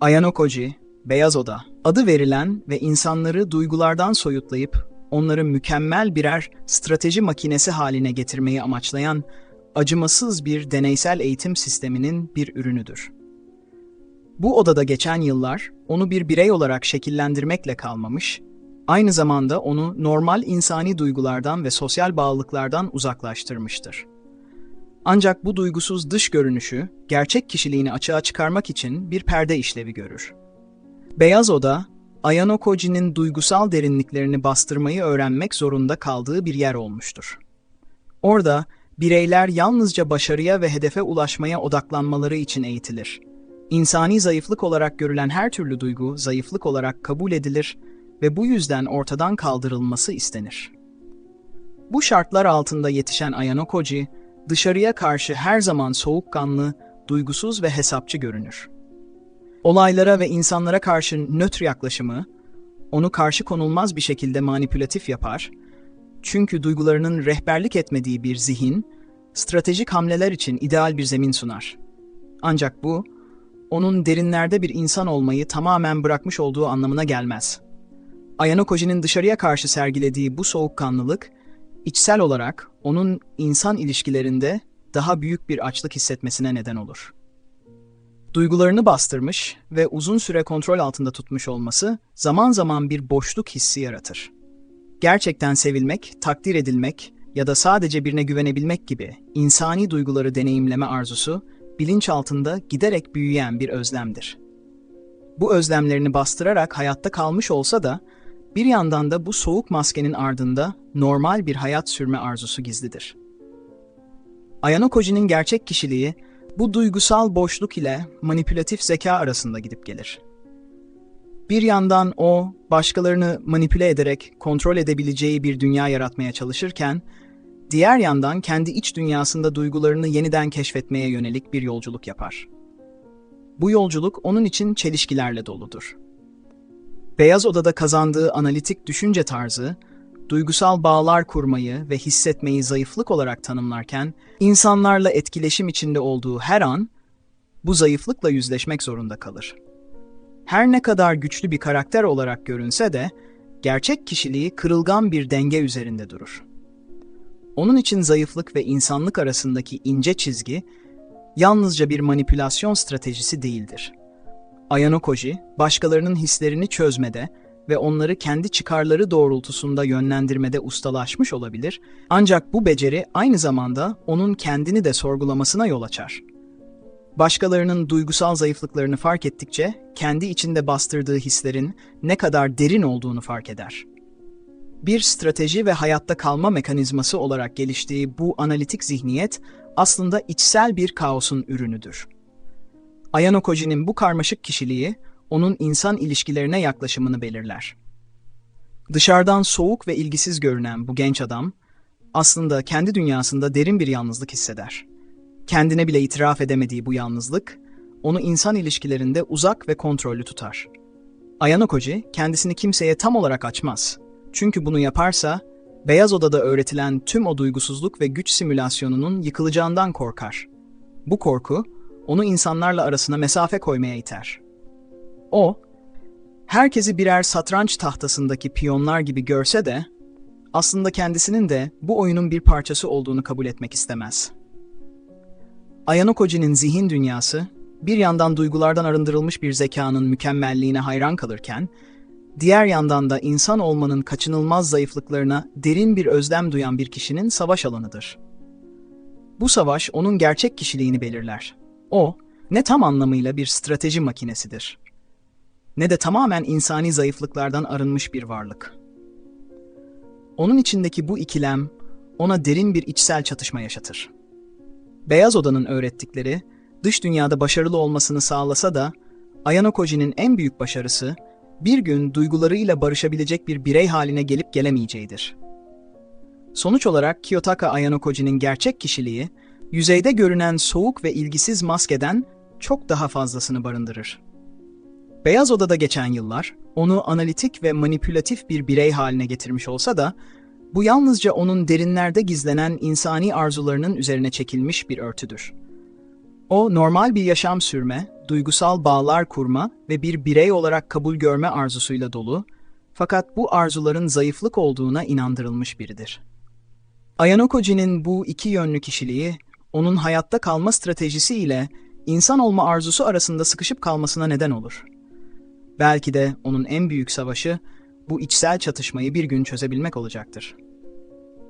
Ayano Koji, Beyaz Oda, adı verilen ve insanları duygulardan soyutlayıp onları mükemmel birer strateji makinesi haline getirmeyi amaçlayan acımasız bir deneysel eğitim sisteminin bir ürünüdür. Bu odada geçen yıllar onu bir birey olarak şekillendirmekle kalmamış, aynı zamanda onu normal insani duygulardan ve sosyal bağlılıklardan uzaklaştırmıştır. Ancak bu duygusuz dış görünüşü, gerçek kişiliğini açığa çıkarmak için bir perde işlevi görür. Beyaz Oda, Ayano Koji'nin duygusal derinliklerini bastırmayı öğrenmek zorunda kaldığı bir yer olmuştur. Orada, bireyler yalnızca başarıya ve hedefe ulaşmaya odaklanmaları için eğitilir. İnsani zayıflık olarak görülen her türlü duygu, zayıflık olarak kabul edilir ve bu yüzden ortadan kaldırılması istenir. Bu şartlar altında yetişen Ayano Koji, dışarıya karşı her zaman soğukkanlı, duygusuz ve hesapçı görünür. Olaylara ve insanlara karşı nötr yaklaşımı, onu karşı konulmaz bir şekilde manipülatif yapar, çünkü duygularının rehberlik etmediği bir zihin, stratejik hamleler için ideal bir zemin sunar. Ancak bu, onun derinlerde bir insan olmayı tamamen bırakmış olduğu anlamına gelmez. Ayano Koji'nin dışarıya karşı sergilediği bu soğukkanlılık, içsel olarak onun insan ilişkilerinde daha büyük bir açlık hissetmesine neden olur. Duygularını bastırmış ve uzun süre kontrol altında tutmuş olması zaman zaman bir boşluk hissi yaratır. Gerçekten sevilmek, takdir edilmek ya da sadece birine güvenebilmek gibi insani duyguları deneyimleme arzusu bilinç altında giderek büyüyen bir özlemdir. Bu özlemlerini bastırarak hayatta kalmış olsa da bir yandan da bu soğuk maskenin ardında normal bir hayat sürme arzusu gizlidir. Ayano Koji'nin gerçek kişiliği bu duygusal boşluk ile manipülatif zeka arasında gidip gelir. Bir yandan o, başkalarını manipüle ederek kontrol edebileceği bir dünya yaratmaya çalışırken, diğer yandan kendi iç dünyasında duygularını yeniden keşfetmeye yönelik bir yolculuk yapar. Bu yolculuk onun için çelişkilerle doludur. Beyaz Oda'da kazandığı analitik düşünce tarzı, duygusal bağlar kurmayı ve hissetmeyi zayıflık olarak tanımlarken, insanlarla etkileşim içinde olduğu her an, bu zayıflıkla yüzleşmek zorunda kalır. Her ne kadar güçlü bir karakter olarak görünse de, gerçek kişiliği kırılgan bir denge üzerinde durur. Onun için zayıflık ve insanlık arasındaki ince çizgi, yalnızca bir manipülasyon stratejisi değildir. Ayano başkalarının hislerini çözmede ve onları kendi çıkarları doğrultusunda yönlendirmede ustalaşmış olabilir, ancak bu beceri aynı zamanda onun kendini de sorgulamasına yol açar. Başkalarının duygusal zayıflıklarını fark ettikçe kendi içinde bastırdığı hislerin ne kadar derin olduğunu fark eder. Bir strateji ve hayatta kalma mekanizması olarak geliştiği bu analitik zihniyet aslında içsel bir kaosun ürünüdür. Ayano bu karmaşık kişiliği onun insan ilişkilerine yaklaşımını belirler. Dışarıdan soğuk ve ilgisiz görünen bu genç adam aslında kendi dünyasında derin bir yalnızlık hisseder. Kendine bile itiraf edemediği bu yalnızlık onu insan ilişkilerinde uzak ve kontrollü tutar. Ayano kendisini kimseye tam olarak açmaz. Çünkü bunu yaparsa Beyaz Oda'da öğretilen tüm o duygusuzluk ve güç simülasyonunun yıkılacağından korkar. Bu korku onu insanlarla arasına mesafe koymaya iter. O, herkesi birer satranç tahtasındaki piyonlar gibi görse de, aslında kendisinin de bu oyunun bir parçası olduğunu kabul etmek istemez. Ayano Koji'nin zihin dünyası, bir yandan duygulardan arındırılmış bir zekanın mükemmelliğine hayran kalırken, diğer yandan da insan olmanın kaçınılmaz zayıflıklarına derin bir özlem duyan bir kişinin savaş alanıdır. Bu savaş onun gerçek kişiliğini belirler. O, ne tam anlamıyla bir strateji makinesidir ne de tamamen insani zayıflıklardan arınmış bir varlık. Onun içindeki bu ikilem ona derin bir içsel çatışma yaşatır. Beyaz Oda'nın öğrettikleri dış dünyada başarılı olmasını sağlasa da Ayano Koji'nin en büyük başarısı bir gün duygularıyla barışabilecek bir birey haline gelip gelemeyeceğidir. Sonuç olarak Kiyotaka Ayano Koji'nin gerçek kişiliği, yüzeyde görünen soğuk ve ilgisiz maskeden çok daha fazlasını barındırır. Beyaz Oda'da geçen yıllar onu analitik ve manipülatif bir birey haline getirmiş olsa da bu yalnızca onun derinlerde gizlenen insani arzularının üzerine çekilmiş bir örtüdür. O normal bir yaşam sürme, duygusal bağlar kurma ve bir birey olarak kabul görme arzusuyla dolu, fakat bu arzuların zayıflık olduğuna inandırılmış biridir. Ayanokoji'nin bu iki yönlü kişiliği, onun hayatta kalma stratejisi ile insan olma arzusu arasında sıkışıp kalmasına neden olur. Belki de onun en büyük savaşı, bu içsel çatışmayı bir gün çözebilmek olacaktır.